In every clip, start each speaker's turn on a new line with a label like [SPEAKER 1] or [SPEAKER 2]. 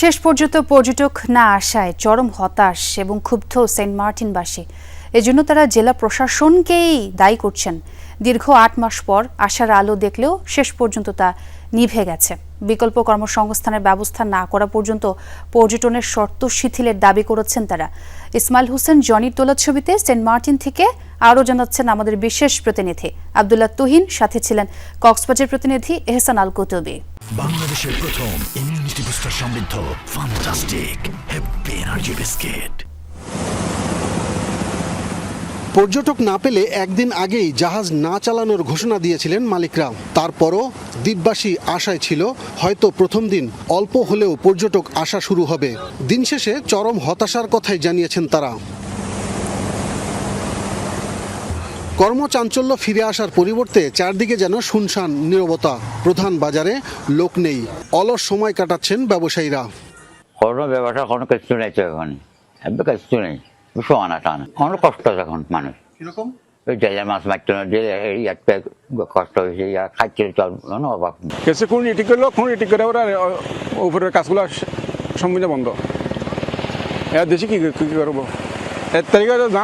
[SPEAKER 1] শেষ পর্যন্ত পর্যটক না আসায় চরম হতাশ এবং ক্ষুব্ধ সেন্ট মার্টিনবাসী। এজন্য তারা জেলা প্রশাসনকেই দায়ী করছেন। দীর্ঘ আট মাস পর আশার আলো দেখলেও শেষ পর্যন্ত তা নিভে গেছে। বিকল্প কর্মসংস্থানের ব্যবস্থা না করা পর্যন্ত পর্যটনের শর্ত শিথিলের দাবি করেছেন তারা। ইসমাইল হোসেন জনির তোলা ছবিতে সেন্ট মার্টিন থেকে আরও জানাচ্ছেন আমাদের বিশেষ প্রতিনিধি। আবদুল্লাহ তুহিন, সাথে ছিলেন কক্সবাজার প্রতিনিধি এহসান আল কুতুবি।
[SPEAKER 2] বাংলাদেশের প্রথম ইমিউনিটি বুস্টার সমৃদ্ধ ফান্টাস্টিক হ্যাপি এনার্জি বিস্কিট
[SPEAKER 3] পর্যটক না পেলে একদিন আগেই জাহাজ না চালানোর ঘোষণা দিয়েছিলেন মালিকরা। তারপরও দ্বীপবাসী আশায় ছিল, হয়তো প্রথম দিন অল্প হলেও পর্যটক আসা শুরু হবে। দিন শেষে চরম হতাশার কথাই জানিয়েছেন তারা। কর্মচাঞ্চল্য ফিরে আসার পরিবর্তে চারদিকে যেন শুনশান, নীরবতা। প্রধান বাজারে লোক নেই, অলস সময় কাটাচ্ছেন ব্যবসায়ীরা।
[SPEAKER 4] কোনো ব্যবসা কোনো কিছু নেই তো এখন। কিছু নেই। সমানা টানা অনেক কষ্ট এখন মানুষ। একটা কষ্ট হয়েছে ইয়া খাচ্ছে চল নেই।
[SPEAKER 5] কেসে খুন ইটি করল খুন ইটি করে ওরা উপরের কাজগুলো সম্পূর্ণ বন্ধ। এর দেশে কি কি কি করব? এর তারিখে না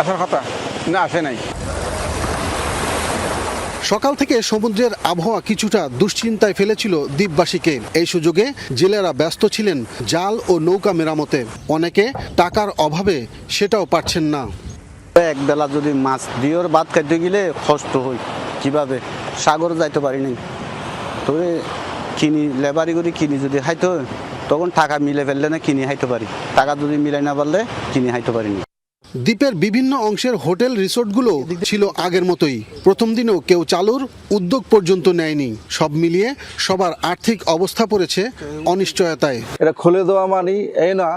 [SPEAKER 5] আসার কথা না আসে নাই।
[SPEAKER 3] সকাল থেকে সমুদ্রের আবহাওয়া কিছুটা দুশ্চিন্তায় ফেলেছিল দ্বীপবাসীকে। এই সুযোগে জেলেরা ব্যস্ত ছিলেন জাল ও নৌকা মেরামতে। অনেকে টাকার অভাবে সেটাও পারছেন না।
[SPEAKER 6] এক বেলা যদি মাছ দিয়েও বাদ খাইতে গেলে কষ্ট হই কীভাবে? সাগর যাইতে পারি নাই। তবে কিনি, লেবারি করে কিনি যদি খাইতে তখন টাকা মিলে ফেললে না কিনি খাইতে পারি। টাকা যদি মিলাই না পারলে কিনি খাইতে পারিনি
[SPEAKER 3] দ্বীপের বিভিন্ন অংশের হোটেল রিসোর্টগুলো ছিল আগের মতোই। প্রথম দিনেও কেউ চালুর উদ্যোগ পর্যন্ত নেয়নি। সব মিলিয়ে সবার আর্থিক অবস্থা পড়েছে অনিশ্চয়তায়।
[SPEAKER 7] এটা খুলে দেওয়া মানেই এই না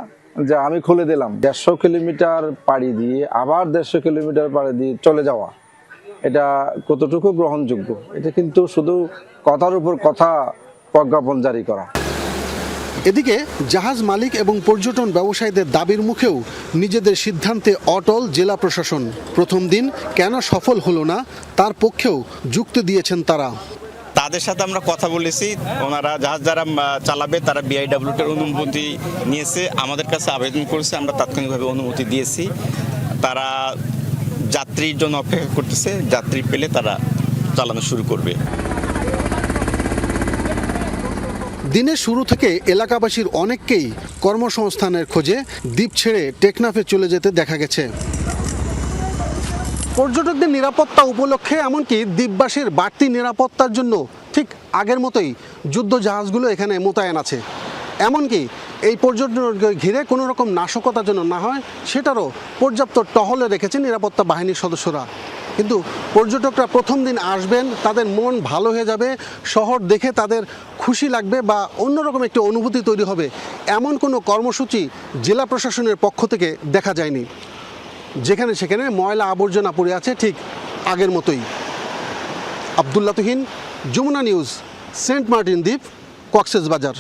[SPEAKER 7] যে আমি খুলে দিলাম। দেড়শো কিলোমিটার পাড়ি দিয়ে, আবার দেড়শো কিলোমিটার পাড়ি দিয়ে চলে যাওয়া। এটা কতটুকু গ্রহণযোগ্য? এটা কিন্তু শুধু কথার উপর কথা প্রজ্ঞাপন জারি করা।
[SPEAKER 3] এদিকে জাহাজ মালিক এবং পর্যটন ব্যবসায়ীদের দাবির মুখেও নিজেদের সিদ্ধান্তে অটল জেলা প্রশাসন। প্রথম দিন কেন সফল হলো না, তার পক্ষেও যুক্তি দিয়েছেন তারা।
[SPEAKER 8] তাদের সাথে আমরা কথা বলেছি, ওনারা জাহাজ যারা চালাবে তারা বিআইডাব্লিউটির অনুমতি নিয়েছে, আমাদের কাছে আবেদন করেছে, আমরা তাৎক্ষণিকভাবে অনুমতি দিয়েছি। তারা যাত্রীর জন্য অপেক্ষা করতেছে, যাত্রী পেলে তারা চালানো শুরু করবে।
[SPEAKER 3] দিনের শুরু থেকে এলাকাবাসীর অনেককেই কর্মসংস্থানের খোঁজে দ্বীপ ছেড়ে টেকনাফে চলে যেতে দেখা গেছে। পর্যটকদের নিরাপত্তা উপলক্ষে এমনকি দ্বীপবাসীর বাড়তি নিরাপত্তার জন্য ঠিক আগের মতোই যুদ্ধ জাহাজগুলো এখানে মোতায়েন আছে। এমনকি এই পর্যটনকে ঘিরে কোনো রকম নাশকতা যেন না হয়, সেটারও পর্যাপ্ত টহলে রেখেছে নিরাপত্তা বাহিনীর সদস্যরা। কিন্তু পর্যটকরা প্রথম দিন আসবেন, তাদের মন ভালো হয়ে যাবে, শহর দেখে তাদের খুশি লাগবে বা অন্যরকম একটি অনুভূতি তৈরি হবে। এমন কোনো কর্মসূচি জেলা প্রশাসনের পক্ষ থেকে দেখা যায়নি। যেখানে সেখানে ময়লা আবর্জনা পড়ে আছে ঠিক আগের মতোই। Abdullah Tuhin, Jamuna news, Saint Martin দ্বীপ কক্সেস বাজার